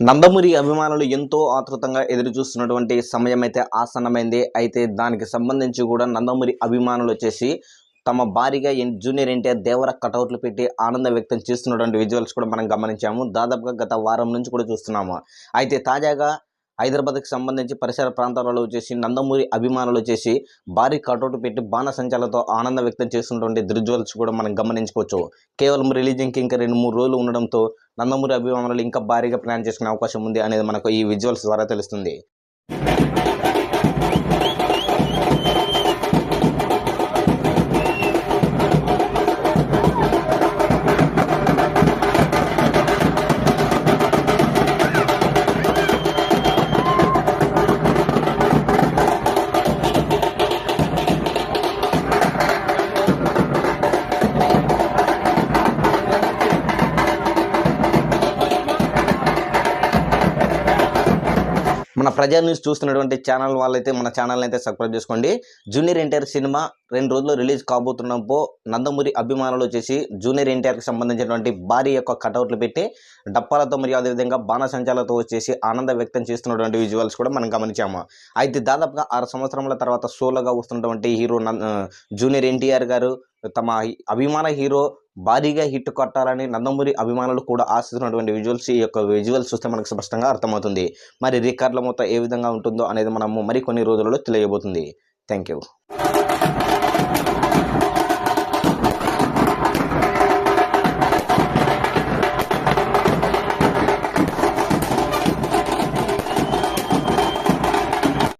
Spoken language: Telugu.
నందమూరి అభిమానులు ఎంతో ఆతృతంగా ఎదురుచూస్తున్నటువంటి సమయం అయితే ఆసన్నమైంది. అయితే దానికి సంబంధించి కూడా నందమూరి అభిమానులు వచ్చేసి తమ భారీగా జూనియర్ ఎన్టీఆర్ దేవర కటౌట్లు పెట్టి ఆనందం వ్యక్తం చేస్తున్నటువంటి విజువల్స్ కూడా మనం గమనించాము. దాదాపుగా గత వారం నుంచి కూడా చూస్తున్నాము. అయితే తాజాగా హైదరాబాద్కి సంబంధించి పరిసర ప్రాంతాలలో వచ్చేసి నందమూరి అభిమానులు వచ్చేసి భారీ కటౌట్ పెట్టి బాణసంచాలతో ఆనందం వ్యక్తం చేస్తున్నటువంటి దృజ్వల్స్ కూడా మనం గమనించుకోవచ్చు. కేవలం రిలీజింగ్కి ఇంకా రెండు మూడు రోజులు ఉండడంతో నందమూరి అభిమానులు ఇంకా భారీగా ప్లాన్ చేసుకునే అవకాశం ఉంది అనేది మనకు ఈ విజువల్స్ ద్వారా తెలుస్తుంది. మన ప్రజా న్యూస్ చూస్తున్నటువంటి ఛానల్ వాళ్ళైతే మన ఛానల్ అయితే సబ్స్క్రైబ్ చేసుకోండి. జూనియర్ ఎన్టీఆర్ సినిమా రెండు రోజుల్లో రిలీజ్ కాబోతున్నప్పుడు నందమూరి అభిమానులు వచ్చేసి జూనియర్ ఎన్టీఆర్కి సంబంధించినటువంటి భారీ యొక్క కటౌట్లు పెట్టి డప్పాలతో మరియు అదేవిధంగా బాణసంచాలతో వచ్చేసి ఆనందం వ్యక్తం చేస్తున్నటువంటి విజువల్స్ కూడా మనం గమనించాము. అయితే దాదాపుగా ఆరు సంవత్సరముల తర్వాత సోలోగా వస్తున్నటువంటి హీరో జూనియర్ ఎన్టీఆర్ గారు తమ అభిమాన హీరో భారీగా హిట్ కొట్టాలని నందమూరి అభిమానులు కూడా ఆశిస్తున్నటువంటి విజువల్స్ ఈ యొక్క విజువల్స్ చూస్తే మనకు స్పష్టంగా అర్థమవుతుంది. మరి రికార్డుల మొత్తం ఏ విధంగా ఉంటుందో అనేది మనము మరికొన్ని రోజులలో తెలియబోతుంది. Thank you